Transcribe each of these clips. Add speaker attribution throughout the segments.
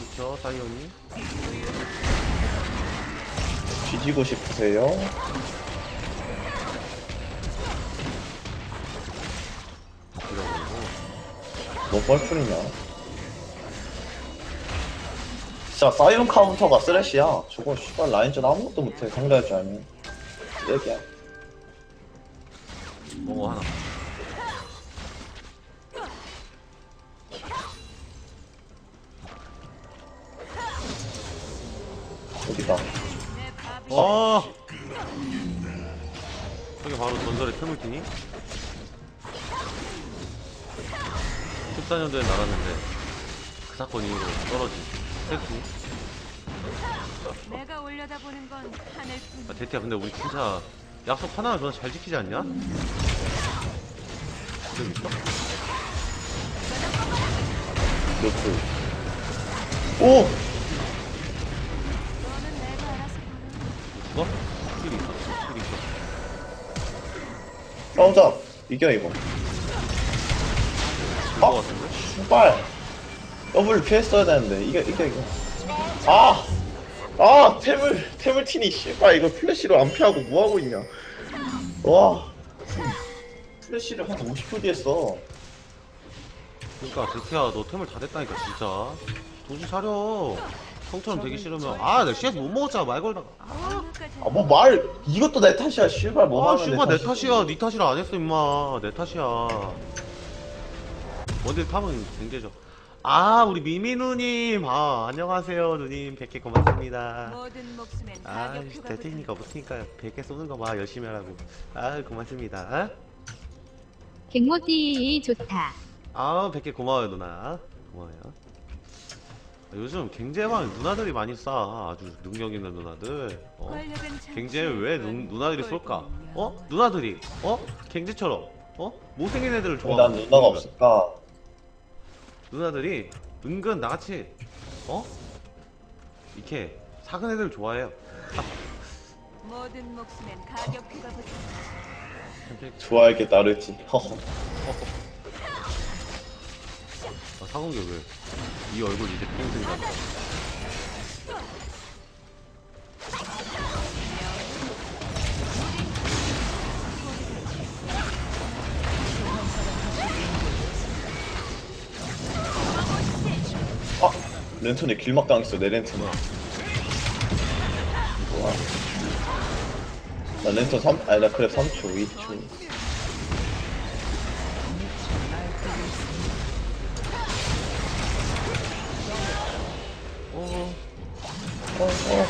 Speaker 1: 그쵸 사이오니?
Speaker 2: 뒤지고 싶으세요? 뭐 뻘풀이냐? 진짜 사이런 카운터가 쓰레쉬야. 저거 씨발 라인전 아무것도 못해 상대할 줄 알면. 쓰레기야.
Speaker 1: 뭐뭐 하나
Speaker 2: 어디다?
Speaker 1: 와 저게 바로 전설의 틀물티니? 14년도에 날았는데 그 사건 이후로 떨어진 태쿠
Speaker 3: 내가 올려다보는 건 하늘뿐.
Speaker 1: 아 대티야 근데 우리 진짜 약속 하나 전화 잘 지키지 않냐? 그럼 있어?
Speaker 2: 노트. 오!
Speaker 3: 너는 내가 알아서 보는
Speaker 1: 죽어? 스킬이 있어 스킬이 있어
Speaker 2: 싸우자. 이겨 이거. 어?
Speaker 1: 것 같은데?
Speaker 2: 씨발. 더블 피했어야 되는데. 이겨 이겨 이겨. 아! 아! 태물 태물티니 씨발 이거 플래시로 안 피하고 뭐 하고 있냐? 와. 플래시를 한 50초 뒤에 써.
Speaker 1: 그러니까 대티야 너 템을 다 됐다니까 진짜 정신 차려 형처럼 되기 싫으면 아 내가 CS 못 먹었잖아 말 걸다가
Speaker 2: 아 뭐 말 이것도 내 탓이야 씨발 뭐
Speaker 1: 아
Speaker 2: 하면
Speaker 1: 슈가 내. 탓이야 네 탓이라 안 했어 임마 내 탓이야 원딜 탑은 쟁제죠 아 우리 미미 누님. 아 안녕하세요 누님. 100개 고맙습니다.
Speaker 3: 모든 목숨엔
Speaker 1: 아
Speaker 3: 가격표가
Speaker 1: 대태니까 못하니까 100개 쏘는 거 봐. 열심히 하라고. 아 고맙습니다.
Speaker 4: 갱모띠 좋다.
Speaker 1: 아 100개 고마워요 누나. 고마워요. 요즘 갱제방 누나들이 많이 쏴 아주 능력 있는 누나들. 어?
Speaker 3: 권력은
Speaker 1: 갱제 왜 누, 누나들이 쏠까? 어? 누나들이? 어? 갱제처럼. 어? 못생긴 애들을
Speaker 2: 왜
Speaker 1: 좋아하고
Speaker 2: 난 누나가? 없을까?
Speaker 1: 누나들이 은근 나같이 어? 이렇게 작은 애들 좋아해요
Speaker 3: 모든 목숨엔 가격표가 붙어.
Speaker 2: 좋아하게 나르지. 허허.
Speaker 1: 아, 사공개 왜? 이 얼굴 이제 평생이다
Speaker 2: 랜턴에 길막 당했어 내 랜턴에. 좋아. 나 랜턴 3, 아니 나 그래 3초, 2초.
Speaker 1: 어,
Speaker 2: 어, 어.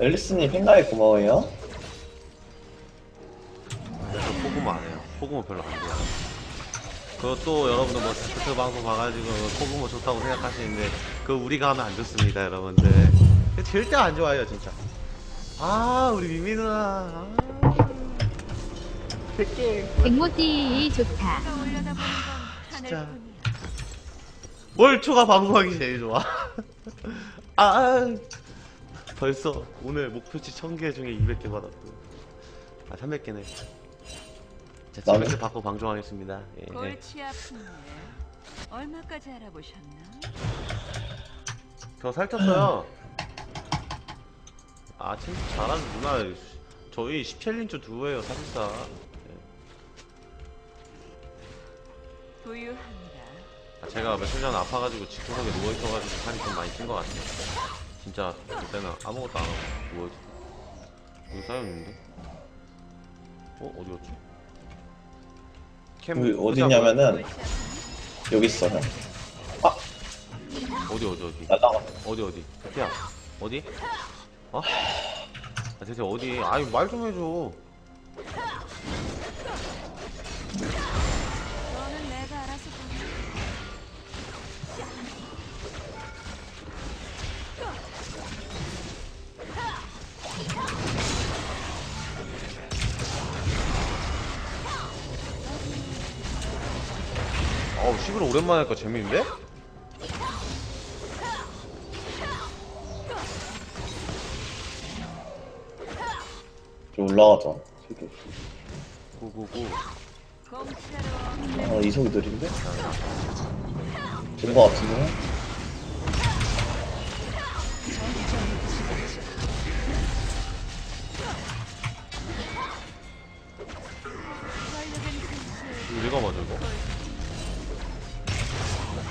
Speaker 2: 앨리스님 팬가에 고마워요.
Speaker 1: 저 포그모 안 해요 포그모 별로 안 돼요 그것도 여러분들 뭐 스포츠 방송 봐가지고 포그모 좋다고 생각하시는데 그거 우리가 하면 안 좋습니다 여러분들 절대 안 좋아요 진짜 아 우리 미미 누나 아.
Speaker 4: 좋다.
Speaker 3: 내가 올려다보는 건
Speaker 1: 진짜. 월초가 방송하기 제일 좋아. 아, 벌써 오늘 목표치 1000개 중에 200개 받았고. 아, 300개네. 자,
Speaker 2: 나는?
Speaker 1: 700개 받고 방송하겠습니다. 예.
Speaker 3: 골치 아픈데 얼마까지 알아보셨나?
Speaker 1: 저 살쪘어요. 아, 진짜 잘하는 누나. 저희 17인치 두예요, 사실상.
Speaker 3: 부유합니다.
Speaker 1: 아, 제가 며칠 전에 아파가지고 직구석에 누워있어가지고 살이 좀 많이 찐 것 같아요. 진짜 그때는 아무것도 안 하고 누워있어. 여기 쌓여있는데? 어? 어디 갔지? 캠
Speaker 2: 여기
Speaker 1: 끄자고요?
Speaker 2: 어디냐면은? 여기 있어 형.
Speaker 1: 어디 어디 어디
Speaker 2: 나 나가.
Speaker 1: 어디 어디 대태야 어디? 어? 아 대태 어디? 아이 말좀 해줘 11월 오랜만에 하니까 재밌는데?
Speaker 2: 좀 올라가자. 새끼.
Speaker 1: 고고고.
Speaker 3: 공짜로
Speaker 2: 아, 이속이 느린데? 된 거 같은데?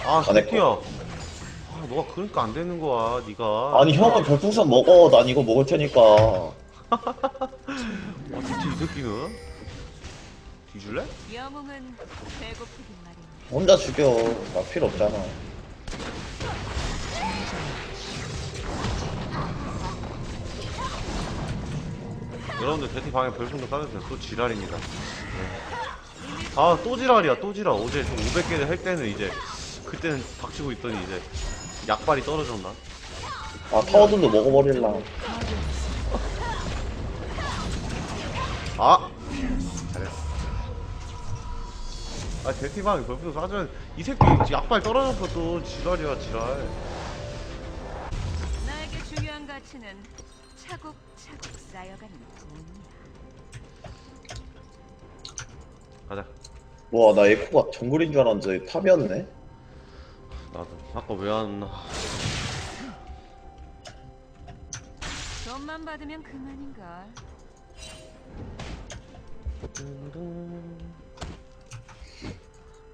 Speaker 1: 아 아,
Speaker 2: 내
Speaker 1: 새끼야. 아 너가 그러니까 안 되는 거야 네가.
Speaker 2: 아니, 형은 별풍선 먹어. 난 이거 먹을 테니까.
Speaker 1: 아 진짜 이 새끼는. 뒤줄래?
Speaker 3: 영웅은 배고프긴 마련이야.
Speaker 2: 혼자 죽여. 나 필요 없잖아.
Speaker 1: 여러분들 대티 방에 별풍도 까주세요. 또 지랄입니다. 네. 아 또 지랄이야 또 지랄. 어제 좀 500개를 할 때는 이제 그때는 닥치고 있더니 이제 약발이 떨어졌나?
Speaker 2: 아, 타워들도 먹어버릴라.
Speaker 1: 아 잘했어. 아 대티 방에 별풍도 쏴줘야 이 새끼 약발 떨어졌어 또 지랄이야 지랄.
Speaker 3: 나에게 중요한 가치는 차곡차곡 쌓여가는 돈이야.
Speaker 1: 가자.
Speaker 2: 와, 나 에코가 정글인 줄 알았는데 탑이었네?
Speaker 1: 나도 아까 왜안 왔나?
Speaker 3: 돈만 받으면 그만인걸.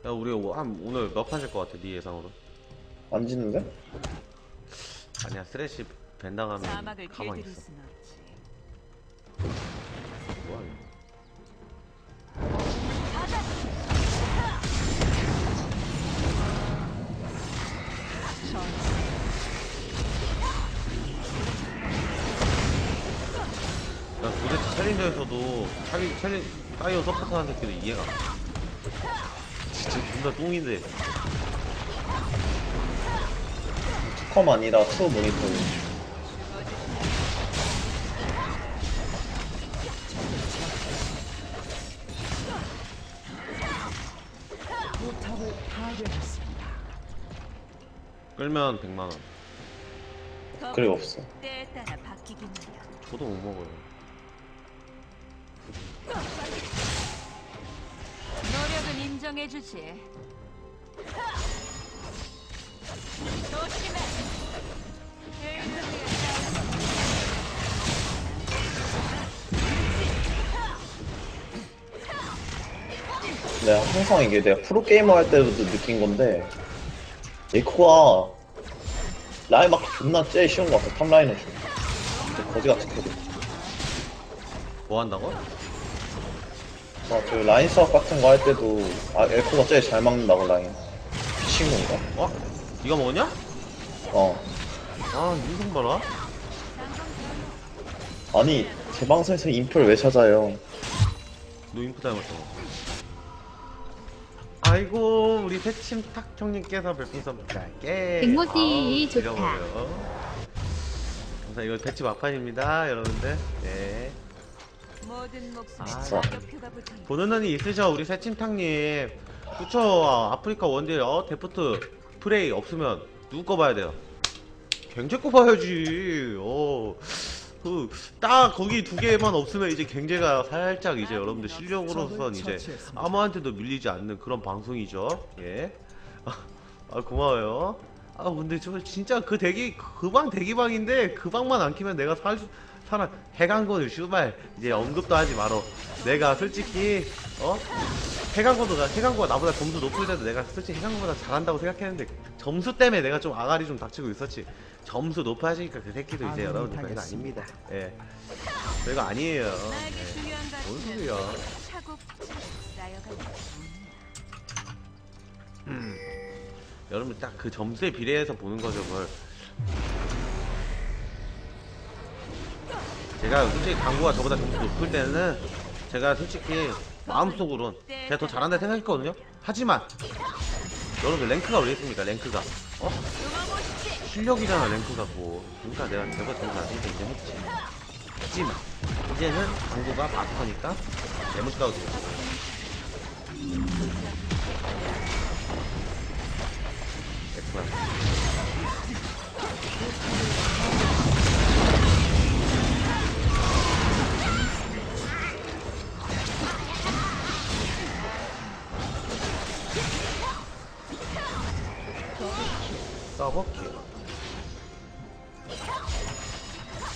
Speaker 1: 야 우리 오- 한 오늘 몇판질것 같아 네 예상으로?
Speaker 2: 안 지는데?
Speaker 1: 아니야 쓰레쉬 벤당하면
Speaker 3: 사막을
Speaker 1: 가만히
Speaker 3: 길들일
Speaker 1: 있어.
Speaker 3: 순 없지.
Speaker 1: 챌린저에서도 챌린 챌린 사이어 서포트하는 새끼들 이해가 안 가. 진짜 존나 똥인데
Speaker 2: 컴 아니라 투 모니터.
Speaker 1: 끌면 100만 원.
Speaker 3: 더
Speaker 2: 그래, 없어.
Speaker 3: 때에 따라 바뀌긴 마련.
Speaker 1: 저도 못 먹어요.
Speaker 3: 노력은 인정해주지. 조심해.
Speaker 2: 내가 항상 이게 내가 프로게이머 할 때도 느낀 건데 에코가 라인 막기 존나 째 쉬운 것 같아 탑라인은 좀 진짜 거지 같은 캐릭
Speaker 1: 뭐 한다고?
Speaker 2: 아 저 라인 싸움 같은 거 할 때도 아 에코가 제일 잘 막는다고 라인 친구인가?
Speaker 1: 어? 네가 먹었냐?
Speaker 2: 어
Speaker 1: 아 인성 봐라.
Speaker 2: 아니 제 방송에서 인표를 왜 찾아요
Speaker 1: 너 인프 닮았어. 아이고 우리 새침탁 형님께서 별풍선 짧게
Speaker 4: 백모디
Speaker 1: 아우,
Speaker 4: 좋다.
Speaker 1: 지려버려. 감사 이거 배치 막판입니다 여러분들. 네.
Speaker 3: 목숨에
Speaker 1: 아.
Speaker 3: 있는
Speaker 1: 보는 눈이 있으셔 우리 새침탁님. 그쵸 아, 아프리카 원딜 어 데프트 프레이 없으면 누구 거 봐야 돼요? 갱제 거 봐야지. 어. 그딱 거기 두 개만 없으면 이제 갱제가 살짝 이제 여러분들 실력으로선 이제 아무한테도 밀리지 않는 그런 방송이죠. 예. 아, 아, 고마워요. 아 근데 저 진짜 그 대기 그 방 대기방인데 그 방만 안 키면 내가 살 사람 해강권을 슈발 이제 언급도 하지 말어. 내가 솔직히 어 해강권도가 해강권가 나보다 점수 높을 때도 내가 솔직히 해강권보다 잘한다고 생각했는데 점수 때문에 내가 좀 아가리 좀 닥치고 있었지. 점수 높아지니까 그 새끼도 이제 여러분들 별거 아닙니다. 예. 별거 아니에요. 예. 뭔 소리야. 음. 여러분 딱 그 점수에 비례해서 보는 거죠 그걸 제가 솔직히 강구가 저보다 점수 높을 때는 제가 솔직히 마음속으론 제가 더 잘한다 생각했거든요. 하지만 여러분들 랭크가 왜 있습니까? 랭크가. 어? 실력이잖아 랭크가 뭐. 그러니까 내가 제가 점수 낮으니까 인정했지. 하지만 이제는 강구가 마스터니까 레몬 스카우트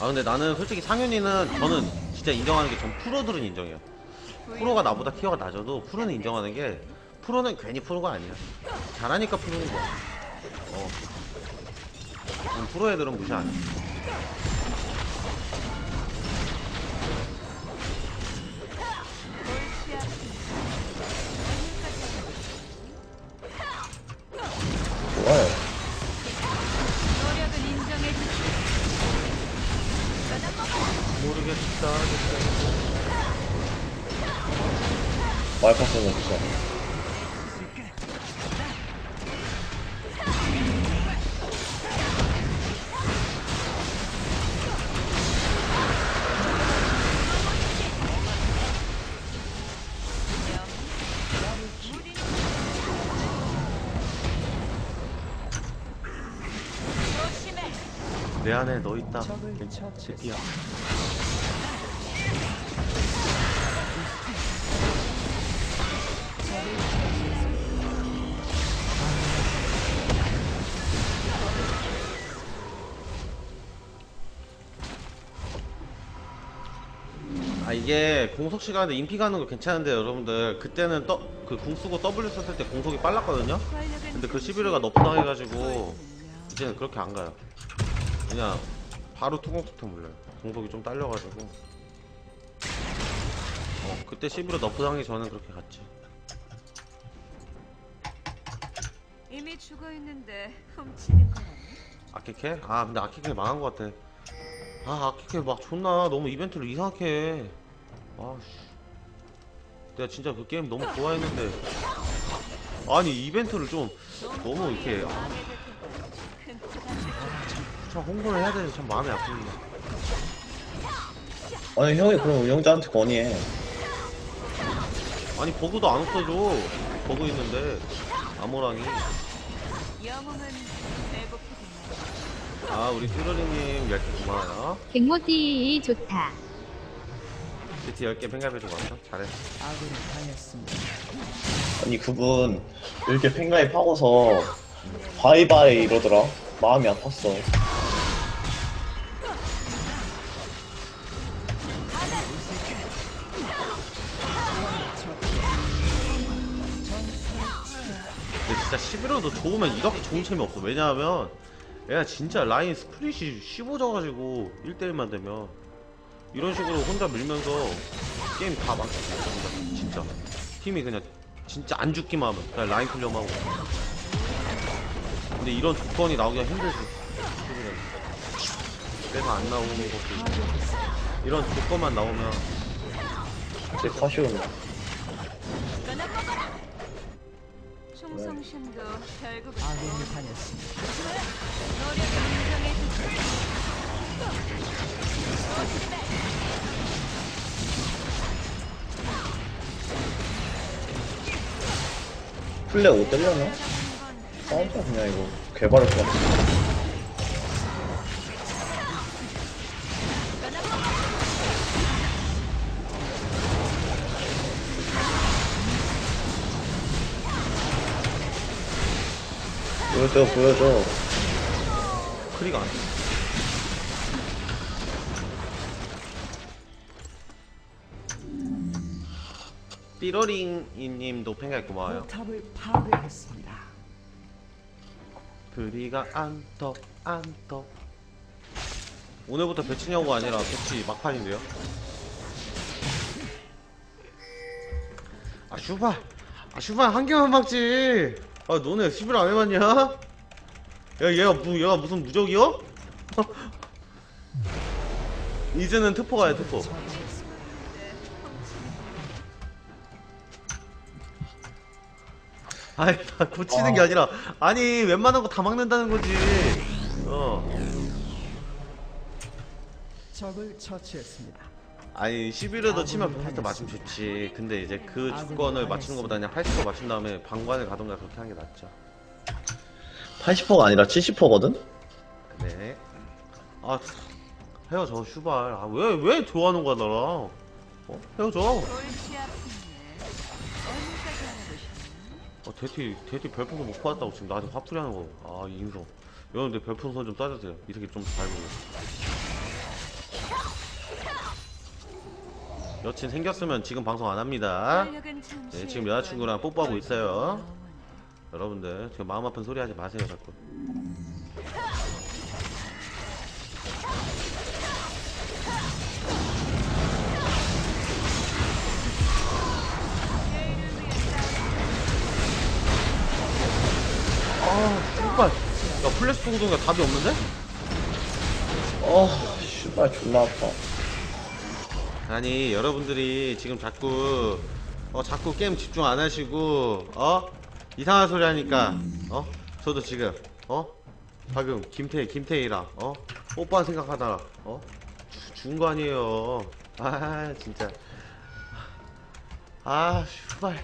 Speaker 1: 아 근데 나는 솔직히 상윤이는 저는 진짜 인정하는 게 전 프로들은 인정해요. 프로가 나보다 티어가 낮아도 프로는 인정하는 게 프로는 괜히 프로가 아니야. 잘하니까 프로인 거야. 어. 난 프로 애들은 무시 안 해. 안에 너 있다. 괜찮지야. 아 이게 공속 시간에 인피 가는 거 괜찮은데 여러분들 그때는 떠, 그 궁수고 W 썼을 때 공속이 빨랐거든요 근데 그 11호가 너프당 해가지고 이제는 그렇게 안 가요 그냥 바로 투공투통 물려요. 공속이 좀 딸려가지고. 어 그때 11호 너프당하기 전엔 그렇게 갔지.
Speaker 3: 이미 죽어 있는데 훔치는 거라니.
Speaker 1: 아키케? 아 근데 아키케 망한 것 같아. 아 아키케 막 존나 너무 이벤트를 이상하게 해. 아씨. 내가 진짜 그 게임 너무 좋아했는데. 아니 이벤트를 좀 너무 이렇게 아, 참 홍보를 해야 되는데 참 마음이 아픕니다
Speaker 2: 아니 형이 그럼 운영자한테 건의해.
Speaker 1: 아니 버그도 안 없어져 버그 있는데 아모랑이
Speaker 3: 영웅은 배고프구나.
Speaker 1: 아 우리 쭈러리님 10개 고마워요
Speaker 4: 백모디 좋다.
Speaker 1: CT 10개 팽갑해주고 왔어 잘했어
Speaker 2: 아니 그분 이렇게 팬가입 하고서 바이바이 이러더라. 마음이 아팠어.
Speaker 1: 진짜 11호도 좋으면 이렇게 좋은 재미 없어. 왜냐하면 얘가 진짜 라인 스플릿이 15져가지고 1대1만 되면 이런 식으로 혼자 밀면서 게임 다 망쳐 진짜 진짜. 팀이 그냥 진짜 안 죽기만 하면 그냥 라인 클리어만 하고. 근데 이런 조건이 나오기가 힘들지. 내가 안 나오는 것도 있고. 이런 조건만 나오면
Speaker 2: 제 카시오는
Speaker 3: 충성심도 결국은 노력은 인정해 주지. 조심해.
Speaker 2: 플레
Speaker 3: 건
Speaker 2: 싸우자 그냥 이거 개발할 것 같아. 보여줘 보여줘.
Speaker 1: 크리가 안 돼. 삐로링이님도 팽갈 고마워요.
Speaker 5: 탑을 파괴했습니다.
Speaker 1: 그리가 안 떠 안 떠. 오늘부터 배치냐고가 아니라 배치 막판인데요. 아 슈발, 아 슈발 한 개만 막지. 아 너네 10일 안 해봤냐? 야 얘가 무 얘가 무슨 무적이요? 이제는 특포 가야 특포. 아니 나 고치는 게
Speaker 2: 아.
Speaker 1: 아니라 아니 웬만한 거 다 막는다는 거지. 어.
Speaker 5: 적을 처치했습니다.
Speaker 1: 아니 11회도 치면 100% 맞으면 좋지. 근데 이제 그 조건을 맞추는 것보다 그냥 80% 맞춘 다음에 방관을 가던가 그렇게 하는 게 낫죠.
Speaker 2: 80%가 아니라 70%거든?
Speaker 1: 네. 아, 헤어져, 슈발. 아, 왜, 왜 좋아하는 거야, 나랑? 어? 헤어져. 어, 대티, 대티 별풍선 못 받았다고 지금 나한테 화풀이 하는 거. 아, 인성. 여러분들 별풍선 좀 따주세요. 이 새끼 좀 잘 보고. 여친 생겼으면 지금 방송 안 합니다. 네, 지금 여자친구랑 뽀뽀하고 있어요. 여러분들 지금 마음 아픈 소리 하지 마세요 자꾸. 아, 씨발. 야, 플래시 공동가 답이 없는데?
Speaker 2: 아 씨발 존나 아파
Speaker 1: 아니 여러분들이 지금 자꾸 어 자꾸 게임 집중 안 하시고 어 이상한 소리 하니까 어? 저도 지금 어? 방금 김태희 김태희랑 어? 뽀뽀한 생각하다가 어? 주- 죽은 거 아니에요. 아 진짜. 아 슈발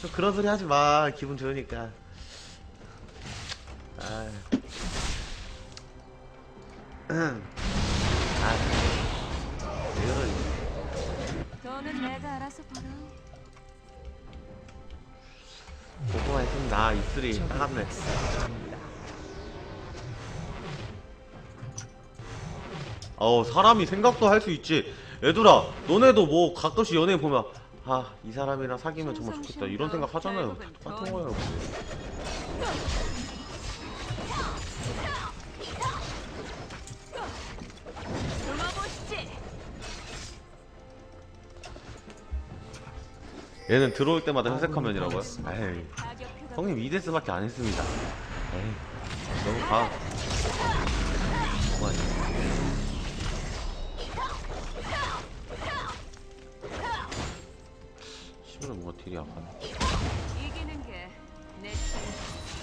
Speaker 1: 좀 그런 소리 하지 마. 기분 좋으니까. 아. 아?
Speaker 3: 너는 내가 알아서 벌어.
Speaker 1: 보고만 있으면 나 입술이 따갑네. 어 사람이 생각도 할 수 있지. 얘들아, 너네도 뭐 가끔씩 연예인 보면 아 이 사람이랑 사귀면 정말 좋겠다 이런 생각 하잖아요. 똑같은 거예요. 얘는 들어올 때마다 회색 화면이라고요? 에이, 형님 이데스밖에 안 했습니다. 에이, 너무 가. 뭐하니? 시부는 뭔가 딜이
Speaker 3: 게내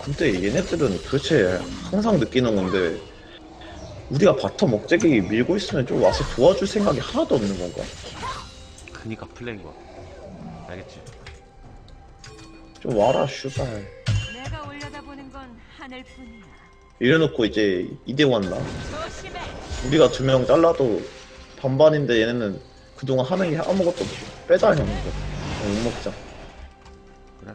Speaker 2: 근데 얘네들은 도대체 항상 느끼는 건데 우리가 바텀 억제기 밀고 있으면 좀 와서 도와줄 생각이 하나도 없는 건가?
Speaker 1: 그니까 플레이인 거야. 알겠지?
Speaker 2: 좀 와라 슈발
Speaker 3: 내가 올려다보는 건 하늘뿐이야.
Speaker 2: 이래놓고 이제 이대원 나
Speaker 3: 조심해.
Speaker 2: 우리가 두 명 잘라도 반반인데 얘네는 그동안 하는 게 아무것도 없어 빼자 형 이거 못 먹자
Speaker 1: 그래?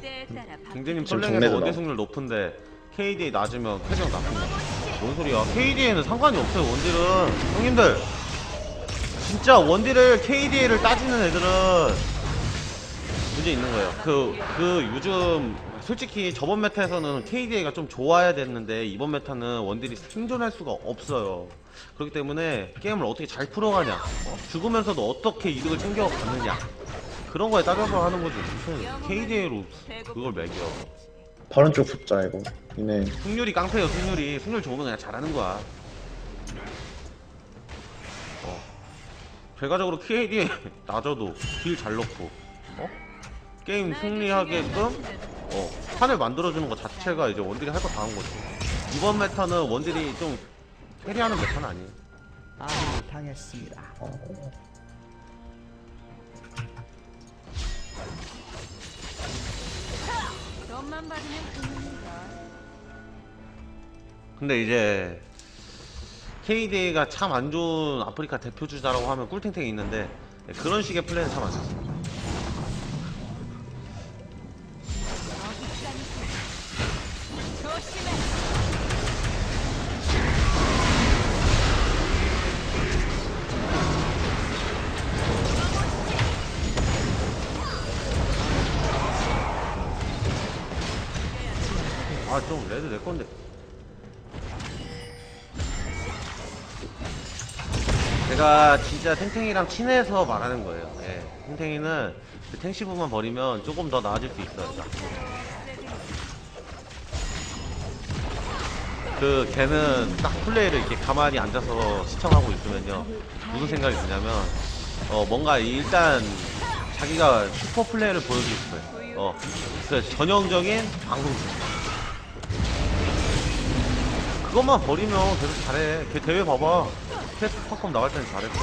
Speaker 3: 때에 따라
Speaker 2: 지금 정례도
Speaker 1: 원딜
Speaker 2: 나와.
Speaker 1: 승률 높은데 KDA 낮으면 패정 나쁜 거야. 뭔 소리야? KDA는 상관이 없어요, 원딜은. 형님들! 진짜 원딜을 KDA를 따지는 애들은 문제 있는 거예요. 그, 그 요즘 솔직히 저번 메타에서는 KDA가 좀 좋아야 됐는데 이번 메타는 원딜이 생존할 수가 없어요. 그렇기 때문에 게임을 어떻게 잘 풀어가냐, 어? 죽으면서도 어떻게 이득을 챙겨가느냐 그런 거에 따라서 하는 거지 무슨 KDA로 그걸 매겨.
Speaker 2: 바른 쪽 붙자 이거 이네
Speaker 1: 승률이 깡패요 승률이 승률 좋으면 그냥 잘하는 거야 결과적으로 KD 낮아도 딜 잘 넣고 어? 게임 승리하게끔 어 판을 만들어주는 것 자체가 이제 원딜이 할 거 다 한 거지 이번 메타는 원딜이 좀 캐리하는 메타는 아니에요
Speaker 5: 아군이 당했습니다.
Speaker 2: 어.
Speaker 1: 근데 이제 KDA가 참 안 좋은 아프리카 대표 주자라고 하면 꿀탱탱이 있는데 네, 그런 식의 플레이는 참 안 좋습니다. 아 좀 레드 내 건데 제가 진짜 탱탱이랑 친해서 말하는 거예요. 예. 탱탱이는 그 탱시브만 버리면 조금 더 나아질 수 있어요. 그 걔는 딱 플레이를 이렇게 가만히 앉아서 시청하고 있으면요. 무슨 생각이 드냐면 어 뭔가 일단 자기가 슈퍼 플레이를 보여주고 싶어요. 어 그래서 전형적인 방송국 그것만 버리면 계속 잘해. 걔 대회 봐봐. 테스트 팝컴 나갈 때는 잘했어.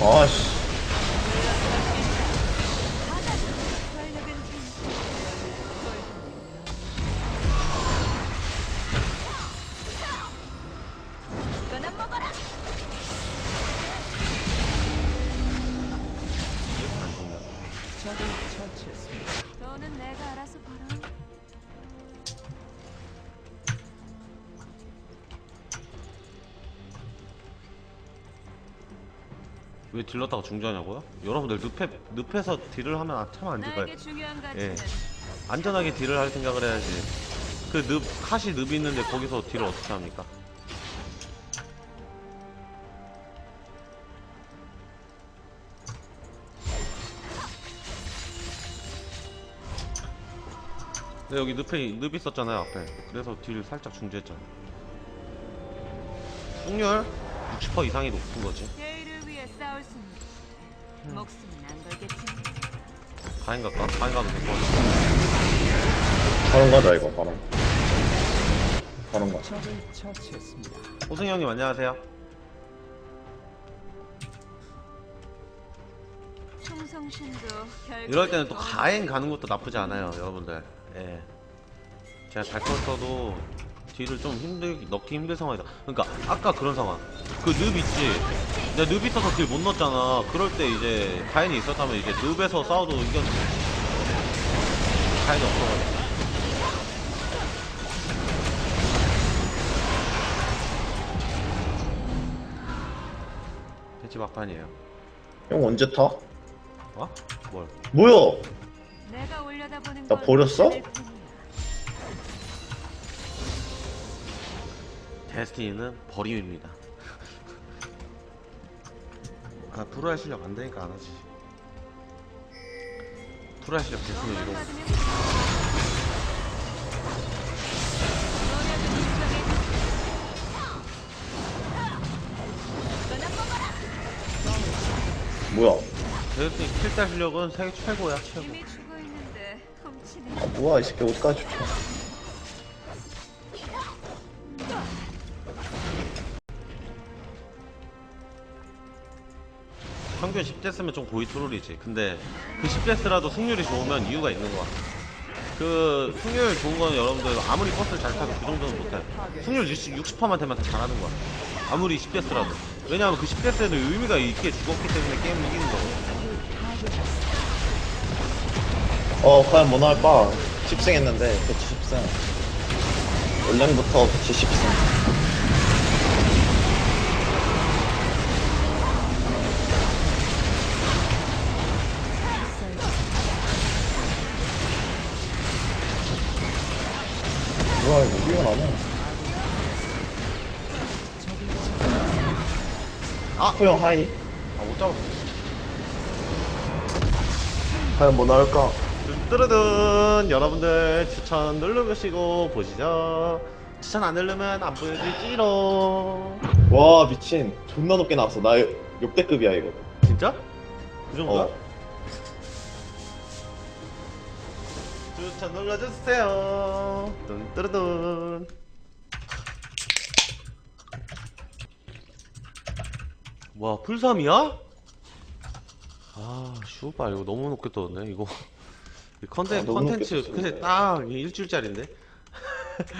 Speaker 2: 아씨
Speaker 3: 너는 내가 알아서 봐라.
Speaker 1: 왜 딜렀다가 중지하냐고요? 여러분들 늪에 늪에서 딜을 하면 참안 좋아요.
Speaker 3: 나에게 중요한 가치는
Speaker 1: 예. 안전하게 딜을 할 생각을 해야지. 그 늪, 카시 늪이 있는데 거기서 딜을 어떻게 합니까? 근데 여기 늪에, 늪 있었잖아요, 앞에. 그래서 딜 살짝 중지했잖아. 승률 60% 이상이 높은 거지.
Speaker 3: 대의를 위해 싸울 수는
Speaker 1: 음.
Speaker 3: 목숨은 안 걸겠지.
Speaker 1: 가인 갈까? 가인 가도 될것 같아.
Speaker 2: 바로 가자 이거 가자
Speaker 5: 적을 처치했습니다.
Speaker 1: 호승이 형님 안녕하세요.
Speaker 3: 충성심도 결국
Speaker 1: 이럴 때는 또 가행 가는 것도 나쁘지 않아요, 여러분들. 예. 제가 잘 컸어도 뒤를 좀 힘들, 넣기 힘든 상황이다. 그러니까 아까 그런 상황. 그늪 있지. 내가 늪 있어서 딜 못 넣었잖아. 그럴 때 이제 가인이 있었다면 이제 늪에서 싸워도 이겼지. 가인이 없어가지고. 대치 막판이에요.
Speaker 2: 형 언제 타?
Speaker 1: 어? 뭘?
Speaker 2: 뭐야
Speaker 3: 나건
Speaker 2: 버렸어?
Speaker 3: 하늘뿐이야.
Speaker 1: 데스티니는 버림입니다. 아, 프로할 실력 안 되니까 안 하지. 프로할 실력 됐으면
Speaker 3: 인정해.
Speaker 2: 뭐야
Speaker 1: 데스티니 킬달 실력은 세계 최고야, 최고.
Speaker 2: 뭐야 이 새끼 어디까지 쳐
Speaker 1: 평균 10대 쓰면 좀 고이 트롤이지. 근데 그 10대 쓰라도 승률이 좋으면 이유가 있는 거야. 그 승률 좋은 거는 여러분들 아무리 버스를 잘 타도 그 정도는 못해. 승률 60, 60%만 되면 다 잘하는 거야. 아무리 10대 쓰라도. 왜냐하면 그 10대 쓰는 의미가 있게 죽었기 때문에 게임을 이기는 거거
Speaker 2: 어 과연 뭐 나올까? 10승 했는데 배치 10승. 원래부터 배치 10승. 뭐야 이거 이거 나네
Speaker 1: 아!
Speaker 2: 호영 하이.
Speaker 1: 아, 못 잡았어.
Speaker 2: 과연 뭐 나올까
Speaker 1: 뚜르든 여러분들 추천 누르시고 보시죠. 추천 안 누르면 안 보여줄지로.
Speaker 2: 와 미친 존나 높게 나왔어 나 역대급이야 이거
Speaker 1: 진짜? 그 정도야?
Speaker 2: 어.
Speaker 1: 추천 눌러주세요. 뚠 뚜르든. 와 풀삼이야? 아 슈발 이거 너무 높게 떴네 이거 이 컨텐
Speaker 2: 아, 너무
Speaker 1: 컨텐츠
Speaker 2: 떴어,
Speaker 1: 근데. 딱 일주일짜리인데